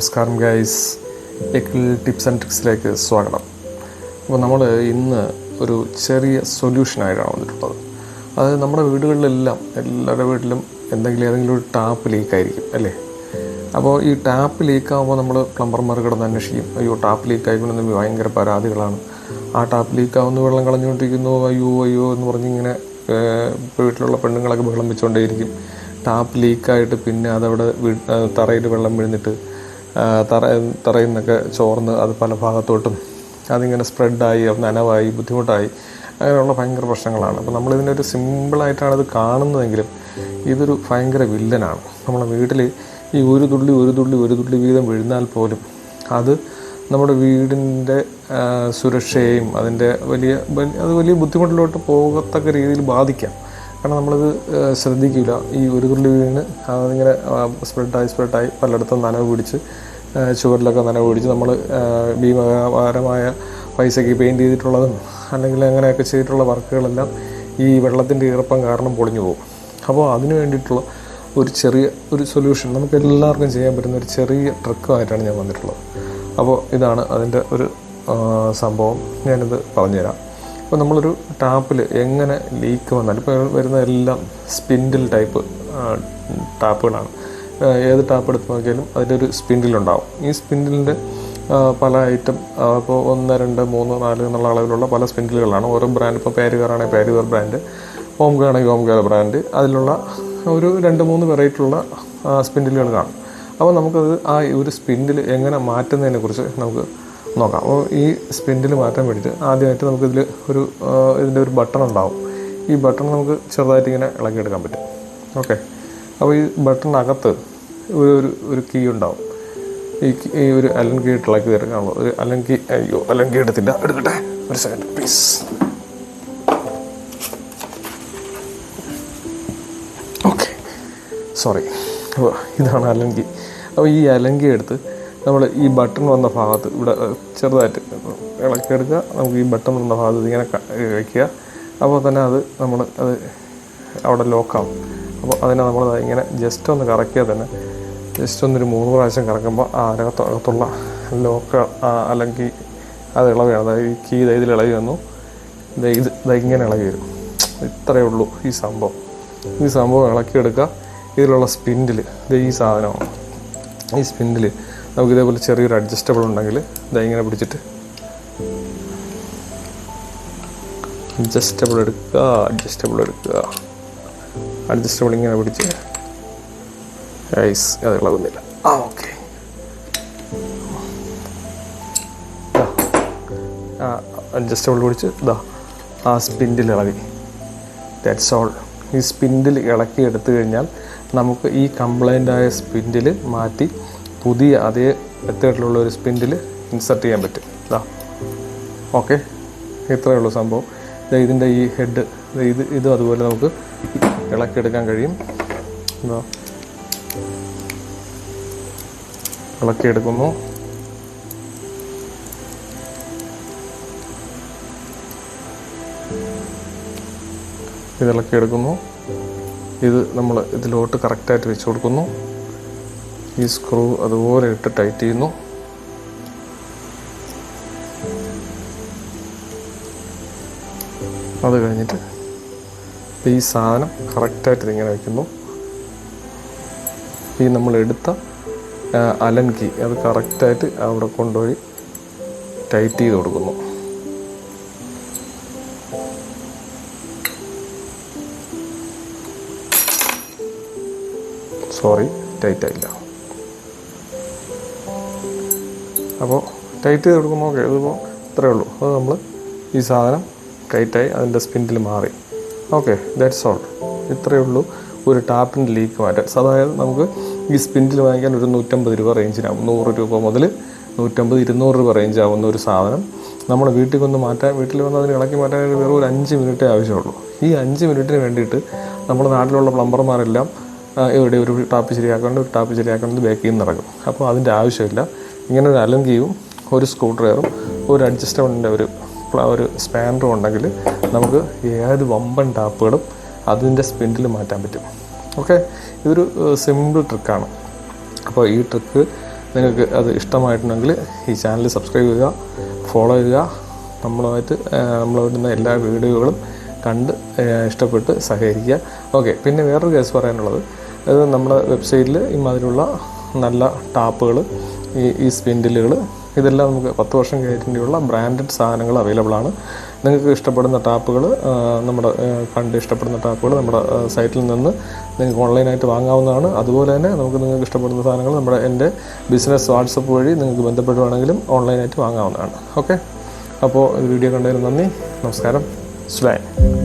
നമസ്കാരം ഗൈസ് എക്കിൾ tips and ട്രിക്സിലേക്ക് സ്വാഗതം. അപ്പോൾ നമ്മൾ ഇന്ന് ഒരു ചെറിയ സൊല്യൂഷനായിട്ടാണ് വന്നിട്ടുള്ളത്. അതായത് നമ്മുടെ വീടുകളിലെല്ലാം എല്ലാവരുടെ വീട്ടിലും എന്തെങ്കിലും ഏതെങ്കിലും ഒരു ടാപ്പ് ലീക്കായിരിക്കും അല്ലേ? അപ്പോൾ ഈ ടാപ്പ് ലീക്കാകുമ്പോൾ നമ്മൾ പ്ലംബർമാർ കിടന്ന് അന്വേഷിക്കും. അയ്യോ ടാപ്പ് ലീക്കായിക്കൊണ്ടെന്ന് ഭയങ്കര പരാതികളാണ്. ആ ടാപ്പ് ലീക്കാവുന്ന വെള്ളം കളഞ്ഞുകൊണ്ടിരിക്കുന്നു. അയ്യോ അയ്യോ എന്ന് പറഞ്ഞിങ്ങനെ വീട്ടിലുള്ള പെണ്ണുങ്ങളൊക്കെ വെള്ളം വെച്ചുകൊണ്ടേയിരിക്കും ടാപ്പ് ലീക്കായിട്ട് പിന്നെ അതവിടെ തറയിൽ വെള്ളം വീഴുന്നിട്ട് തറ തറയിൽ നിന്നൊക്കെ ചോർന്ന് അത് പല ഭാഗത്തോട്ടും അതിങ്ങനെ സ്പ്രെഡായി നനവായി ബുദ്ധിമുട്ടായി. അങ്ങനെയുള്ള ഭയങ്കര പ്രശ്നങ്ങളാണ്. അപ്പോൾ നമ്മളിതിനൊരു സിമ്പിളായിട്ടാണ് ഇത് കാണുന്നതെങ്കിലും ഇതൊരു ഭയങ്കര വില്ലനാണ്. നമ്മളെ വീട്ടിൽ ഈ ഒരു തുള്ളി ഒരു തുള്ളി ഒരു തുള്ളി വീതം വീഴുന്നാൽ പോലും അത് നമ്മുടെ വീടിന്റെ സുരക്ഷയെയും അതിന്റെ വലിയ- അത് വലിയ ബുദ്ധിമുട്ടിലോട്ട് പോകത്തക്ക രീതിയിൽ ബാധിക്കാം. കാരണം നമ്മളിത് ശ്രദ്ധിക്കില്ല. ഈ ഒരു തുള്ളി വീണ് അതിങ്ങനെ സ്പ്രെഡായി സ്പ്രെഡായി പലയിടത്തും നനവ് പിടിച്ച് ചുവരിലൊക്കെ നനവ് പിടിച്ച് നമ്മൾ ഭീമകരമായ പൈസയ്ക്ക് പെയിന്റ് ചെയ്തിട്ടുള്ളതും അല്ലെങ്കിൽ അങ്ങനെയൊക്കെ ചെയ്തിട്ടുള്ള വർക്കുകളെല്ലാം ഈ വെള്ളത്തിന്റെ ഈർപ്പം കാരണം പൊളിഞ്ഞു പോകും. അപ്പോൾ അതിന് വേണ്ടിയിട്ടുള്ള ഒരു ചെറിയ ഒരു സൊല്യൂഷൻ നമുക്ക് എല്ലാവർക്കും ചെയ്യാൻ പറ്റുന്ന ഒരു ചെറിയ ട്രിക്കുമായിട്ടാണ് ഞാൻ വന്നിട്ടുള്ളത്. അപ്പോൾ ഇതാണ് അതിന്റെ ഒരു സംഭവം. ഞാനിത് പറഞ്ഞുതരാം. അപ്പോൾ നമ്മളൊരു ടാപ്പിൽ എങ്ങനെ ലീക്ക് വന്നാലും ഇപ്പോൾ വരുന്ന എല്ലാം സ്പിൻഡിൽ ടൈപ്പ് ടാപ്പുകളാണ്. ഏത് ടാപ്പ് എടുത്ത് നോക്കിയാലും അതിന്റെ ഒരു സ്പിൻഡിലുണ്ടാവും ഈ സ്പിൻഡിലിന്റെ പല ഐറ്റം അപ്പോൾ ഒന്ന് രണ്ട് മൂന്ന് നാല് എന്നുള്ള അളവിലുള്ള പല സ്പിൻഡിലുകളാണ്. ഓരോ ബ്രാൻഡ് ഇപ്പോൾ പേരുകാറാണെങ്കിൽ പേരുകാർ ബ്രാൻഡ് ഹോം കെയർ ആണെങ്കിൽ ഹോം കെയർ ബ്രാൻഡ് അതിലുള്ള ഒരു രണ്ട് മൂന്ന് വെറൈറ്റിയുള്ള സ്പിൻഡിലുകൾ കാണും. അപ്പോൾ നമുക്കത് ആ ഒരു സ്പിൻഡിൽ എങ്ങനെ മാറ്റുന്നതിനെക്കുറിച്ച് നമുക്ക് നോക്കാം. അപ്പോൾ ഈ സ്പിൻഡിൽ മാറ്റാൻ വേണ്ടിയിട്ട് ആദ്യമായിട്ട് നമുക്കിതിൽ ഒരു ഇതിന്റെ ഒരു ബട്ടൺ ഉണ്ടാവും. ഈ ബട്ടൺ നമുക്ക് ചെറുതായിട്ട് ഇങ്ങനെ ഇളക്കിയെടുക്കാൻ പറ്റും. ഓക്കെ. അപ്പോൾ ഈ ബട്ടണിനകത്ത് ഒരു ഒരു ഒരു കീ ഉണ്ടാവും. ഈ ഈ ഒരു അലൻ കീ ഇളക്കി തീർക്കാനുള്ളൂ ഒരു അലൻ കീ അയ്യോ അലൻ കീ എടുത്തില്ല. എടുക്കട്ടെ. ഒരു സെക്കൻഡ് പ്ലീസ് ഓക്കെ. സോറി അപ്പോൾ ഇതാണ് കീ. അപ്പോൾ ഈ അലൻ കീ എടുത്ത് നമ്മൾ ഈ ബട്ടൺ വന്ന ഭാഗത്ത് ഇവിടെ ചെറുതായിട്ട് ഇളക്കി എടുക്കുക. നമുക്ക് ഈ ബട്ടൺ വന്ന ഭാഗത്ത് ഇങ്ങനെ വയ്ക്കുക അപ്പോൾ തന്നെ അത് നമ്മൾ അത് അവിടെ ലോക്കാവും അപ്പോൾ അതിനെ നമ്മൾ ഇങ്ങനെ ജസ്റ്റ് ഒന്ന് കറക്കിയാൽ തന്നെ ജസ്റ്റ് ഒന്നൊരു മൂന്ന് പ്രാവശ്യം കറക്കുമ്പോൾ ആ അകത്ത് അകത്തുള്ള ലോക്ക് അല്ലെങ്കിൽ അത് ഇളവാണ് അതായത് ഈ കീ ദൈതിൽ ഇളകി വന്നു. ഇത് ഇങ്ങനെ ഇളകി വരും. ഇത്രയേ ഉള്ളൂ ഈ സംഭവം. ഈ സംഭവം ഇളക്കിയെടുക്കുക ഇതിലുള്ള സ്പിൻഡിൽ ഇത് ഈ സാധനമാണ്. ഈ സ്പിൻഡിൽ നമുക്ക് ഇതേപോലെ ചെറിയൊരു അഡ്ജസ്റ്റബിൾ ഉണ്ടെങ്കിൽ ഇതാ ഇങ്ങനെ പിടിച്ചിട്ട് അഡ്ജസ്റ്റബിൾ എടുക്കുക അഡ്ജസ്റ്റബിൾ എടുക്കുക. അഡ്ജസ്റ്റബിൾ ഇങ്ങനെ പിടിച്ച്. ഐസ് അത് ഇളകുന്നില്ല. ആ ഓക്കെ അഡ്ജസ്റ്റബിൾ പിടിച്ച് ഇതാ ആ സ്പിൻഡിൽ ഇളകി. ദാറ്റ്സ് ഓൾ ഈ സ്പിൻഡിൽ ഇളക്കി എടുത്തു കഴിഞ്ഞാൽ നമുക്ക് ഈ കംപ്ലൈന്റായ സ്പിൻഡിൽ മാറ്റി പുതിയ അതേ മെത്തേഡിലുള്ള ഒരു സ്പിൻഡിൽ ഇൻസർട്ട് ചെയ്യാൻ പറ്റും. ഇതാ ഓക്കെ. ഇത്രയേ ഉള്ളൂ സംഭവം. ഇതിന്റെ ഈ ഹെഡ് ഇത് ഇതും അതുപോലെ നമുക്ക് ഇളക്കിയെടുക്കാൻ കഴിയും. എന്താ ഇളക്കിയെടുക്കുന്നു. ഇതിളക്കിയെടുക്കുന്നു ഇത് നമ്മൾ ഇതിലോട്ട് കറക്റ്റായിട്ട് വെച്ച് കൊടുക്കുന്നു. ഈ സ്ക്രൂ അതുപോലെ ഇട്ട് ടൈറ്റ് ചെയ്യുന്നു. അത് കഴിഞ്ഞിട്ട് ഈ സാധനം കറക്റ്റായിട്ട് ഇതിങ്ങനെ വയ്ക്കുന്നു ഈ നമ്മൾ എടുത്ത അലൻ കീ അത് കറക്റ്റായിട്ട് അവിടെ കൊണ്ടുപോയി ടൈറ്റ് ചെയ്ത് കൊടുക്കുന്നു. സോറി ടൈറ്റ് അപ്പോൾ ടൈറ്റ് ചെയ്ത് കൊടുക്കുമ്പോൾ ഓക്കെ ഇതിപ്പോൾ ഇത്രയേ ഉള്ളൂ. അത് നമ്മൾ ഈ സാധനം ടൈറ്റായി അതിന്റെ സ്പിൻഡിൽ മാറി. ഓക്കെ ദാറ്റ്സ് ഓൾ ഇത്രയേ ഉള്ളൂ. ഒരു ടാപ്പിന്റെ ലീക്ക് മാറ്റാൻ. അതായത് നമുക്ക് ഈ സ്പിൻഡിൽ വാങ്ങിക്കാൻ ഒരു നൂറ്റമ്പത് രൂപ റേഞ്ചിനാവും. നൂറ് രൂപ മുതൽ നൂറ്റമ്പത് ഇരുന്നൂറ് രൂപ റേഞ്ചാവുന്ന ഒരു സാധനം നമ്മൾ വീട്ടിൽ വന്ന് മാറ്റാൻ വീട്ടിൽ വന്ന് അതിന് ഇളക്കി മാറ്റാൻ വെറും ഒരു അഞ്ച് മിനിറ്റേ ആവശ്യമുള്ളൂ. ഈ അഞ്ച് മിനിറ്റിന് വേണ്ടിയിട്ട് നമ്മുടെ നാട്ടിലുള്ള പ്ലംബർമാരെല്ലാം ഇവിടെ ഒരു ടാപ്പ് ശരിയാക്കേണ്ട ഒരു ടാപ്പ് ശരിയാക്കേണ്ടത് ബേക്കിൽ നിന്ന് നടക്കും. അപ്പോൾ അതിന്റെ ആവശ്യമില്ല. ഇങ്ങനെ ഒരു അലങ്കിയും ഒരു സ്ക്രൂ ഡ്രൈവറും ഒരു അഡ്ജസ്റ്റബിളിന്റെ ഒരു ഒരു സ്പാനറും ഉണ്ടെങ്കിൽ നമുക്ക് ഏത് വമ്പൻ ടാപ്പുകളും അതിന്റെ സ്പിൻഡിൽ മാറ്റാൻ പറ്റും. ഓക്കെ ഇതൊരു സിമ്പിൾ ട്രിക്കാണ് അപ്പോൾ ഈ ട്രിക്ക് നിങ്ങൾക്ക് അത് ഇഷ്ടമായിട്ടുണ്ടെങ്കിൽ ഈ ചാനൽ സബ്സ്ക്രൈബ് ചെയ്യുക ഫോളോ ചെയ്യുക. നമ്മളുമായിട്ട് നമ്മൾ വിടുന്ന എല്ലാ വീഡിയോകളും കണ്ട് ഇഷ്ടപ്പെട്ട് സഹകരിക്കുക. ഓക്കെ പിന്നെ വേറൊരു കേസ് പറയാനുള്ളത്. അത് നമ്മുടെ വെബ്സൈറ്റിൽ ഇമാതിരിയുള്ള നല്ല ടാപ്പുകൾ ഈ ഈ സ്പിൻഡിലുകൾ ഇതെല്ലാം നമുക്ക് പത്ത് വർഷം കഴിഞ്ഞിട്ടുള്ള ബ്രാൻഡഡ് സാധനങ്ങൾ അവൈലബിൾ ആണ്. നിങ്ങൾക്ക് ഇഷ്ടപ്പെടുന്ന ടാപ്പുകൾ നമ്മുടെ കണ്ട് ഇഷ്ടപ്പെടുന്ന ടാപ്പുകൾ നമ്മുടെ സൈറ്റിൽ നിന്ന് നിങ്ങൾക്ക് ഓൺലൈനായിട്ട് വാങ്ങാവുന്നതാണ്. അതുപോലെ തന്നെ നമുക്ക് നിങ്ങൾക്ക് ഇഷ്ടപ്പെടുന്ന സാധനങ്ങൾ നമ്മുടെ എന്റെ ബിസിനസ് വാട്സപ്പ് വഴി നിങ്ങൾക്ക് ബന്ധപ്പെടുവാണെങ്കിലും ഓൺലൈനായിട്ട് വാങ്ങാവുന്നതാണ്. ഓക്കെ അപ്പോൾ വീഡിയോ കണ്ടതിന് നന്ദി. നമസ്കാരം. സ്ലായ്